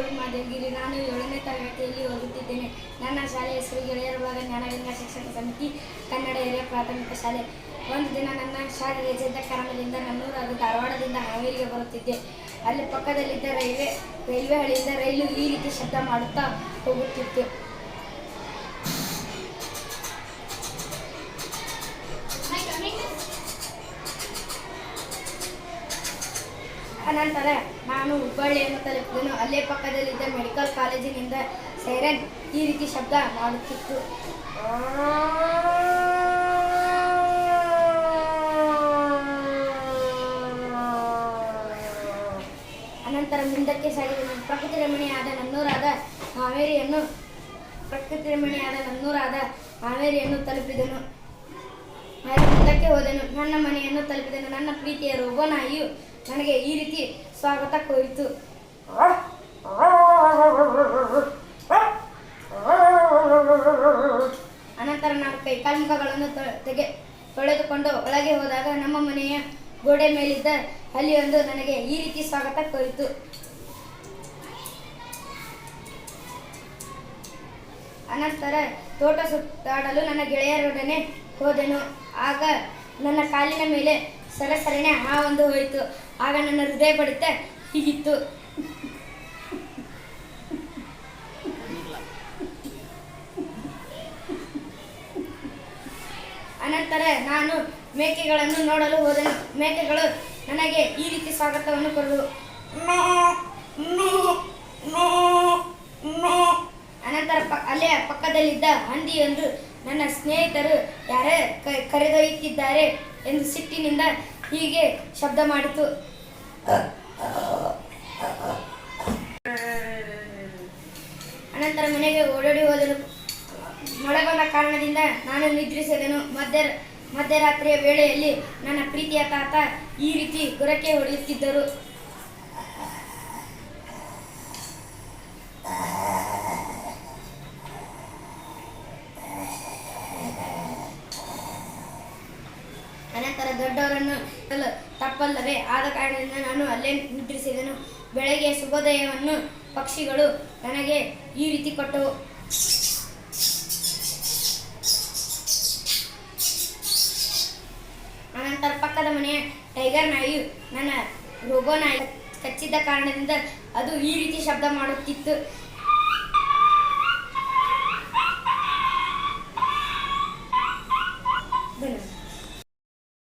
ರವಿ ಮಾದೇವಗಿರಿ ನಾನು ಏಳನೇ ತರಗತಿಯಲ್ಲಿ ಓದುತ್ತಿದ್ದೇನೆ. ನನ್ನ ಶಾಲೆಯ ಹೆಸರು ಗೆಳೆಯರ ಭಾಗ ಜ್ಞಾನಗಂಗಾ ಶಿಕ್ಷಣ ಸಮಿತಿ, ಕನ್ನಡ ಹಿರಿಯ ಪ್ರಾಥಮಿಕ ಶಾಲೆ. ಒಂದು ದಿನ ನನ್ನ ಶಾಲೆ ರಜೆದ ಕಾರಣದಿಂದ ನನ್ನೂರು ಹಾಗೂ ಧಾರವಾಡದಿಂದ ಹಾವೇರಿಗೆ ಬರುತ್ತಿದ್ದೆ. ಅಲ್ಲಿ ಪಕ್ಕದಲ್ಲಿದ್ದ ರೈಲ್ವೆ ರೈಲ್ವೆ ಹಳಿಯಿಂದ ರೈಲು ಈ ರೀತಿ ಶಬ್ದ ಮಾಡುತ್ತಾ ಹೋಗುತ್ತಿತ್ತು. ಅನಂತರ ನಾನು ಹುಬ್ಬಳ್ಳಿಯನ್ನು ತಲುಪಿದನು. ಅಲ್ಲೇ ಪಕ್ಕದಲ್ಲಿದ್ದ ಮೆಡಿಕಲ್ ಕಾಲೇಜಿನಿಂದ ಸೈರನ್ ಈ ರೀತಿ ಶಬ್ದ ಮಾಡುತ್ತಿತ್ತು. ಅನಂತರ ಮುಂದಕ್ಕೆ ಸಾಗಿದನು ಪ್ರಕೃತಿ ರಮಣಿಯಾದ ನನ್ನೂರಾದ ಹಾವೇರಿಯನ್ನು ಪ್ರಕೃತಿ ರಮಣಿಯಾದ ನನ್ನೂರಾದ ಹಾವೇರಿಯನ್ನು ತಲುಪಿದನು. ಮುಂದಕ್ಕೆ ಹೋದೆನು. ನನ್ನ ಮನೆಯನ್ನು ತಲುಪಿದನು. ನನ್ನ ಪ್ರೀತಿಯ ರೋಬೋನಾಯಿಯು ನನಗೆ ಈ ರೀತಿ ಸ್ವಾಗತ ಕೋರಿತು. ಅನಂತರ ನಾವು ಕೈಕಾಲ್ಮುಖಗಳನ್ನು ತೆಗೆ, ತೊಳೆದುಕೊಂಡು ಒಳಗೆ ಹೋದಾಗ ನಮ್ಮ ಮನೆಯ ಗೋಡೆ ಮೇಲಿದ್ದ ಹಲ್ಲಿಯೊಂದು ನನಗೆ ಈ ರೀತಿ ಸ್ವಾಗತ ಕೋರಿತು. ಅನಂತರ ತೋಟ ಸುತ್ತಾಡಲು ನನ್ನ ಗೆಳೆಯರೊಡನೆ ಹೋದೆನು. ಆಗ ನನ್ನ ಕಾಲಿನ ಮೇಲೆ ಸರಸರಣೆ ಒಂದು ಹೋಯಿತು. ಆಗ ನನ್ನ ಹೃದಯ ಬಡಿತ. ಹೀಗಿತ್ತು. ಅನಂತರ ನಾನು ಮೇಕೆಗಳನ್ನು ನೋಡಲು ಹೋದೆನು. ಮೇಕೆಗಳು ನನಗೆ ಈ ರೀತಿ ಸ್ವಾಗತವನ್ನು ಕೊಡಲು ಅನಂತರ ಪ ಅಲ್ಲೇ ಪಕ್ಕದಲ್ಲಿದ್ದ ಎಂದು ನನ್ನ ಸ್ನೇಹಿತರು ಯಾರೇ ಕ- ಕರೆದೊಯ್ಯುತ್ತಿದ್ದಾರೆ ಎಂದು ಸಿಟ್ಟಿನಿಂದ ಹೀಗೆ ಶಬ್ದ ಮಾಡಿತು. ಅನಂತರ ಮನೆಗೆ ಓಡಾಡಿ ಹೋದನು. ಮಳೆ ಬಂದ ಕಾರಣದಿಂದ ನಾನು ನಿದ್ರಿಸಿದನು. ಮಧ್ಯ ಮಧ್ಯರಾತ್ರಿಯ ವೇಳೆಯಲ್ಲಿ ನನ್ನ ಪ್ರೀತಿಯ ತಾತ ಈ ರೀತಿ ಗುರಕ್ಕೆ ಹೊಡೆಯುತ್ತಿದ್ದರು. ಅನಂತರ ದೊಡ್ಡವರನ್ನು ತಪ್ಪಲ್ಲವೇ? ಆದ ಕಾರಣದಿಂದ ನಾನು ಅಲ್ಲೇ ನಿದ್ರಿಸಿದನು. ಬೆಳಗ್ಗೆ ಶುಭೋದಯವನ್ನು ಪಕ್ಷಿಗಳು ನನಗೆ ಈ ರೀತಿ ಕೊಟ್ಟವು. ಅನಂತರ ಪಕ್ಕದ ಮನೆಯ ಟೈಗರ್ ನಾಯಿಯು ನನ್ನ ರೋಗೋ ನಾಯಿ ಕಚ್ಚಿದ್ದ ಕಾರಣದಿಂದ ಅದು ಈ ರೀತಿ ಶಬ್ದ ಮಾಡುತ್ತಿತ್ತು.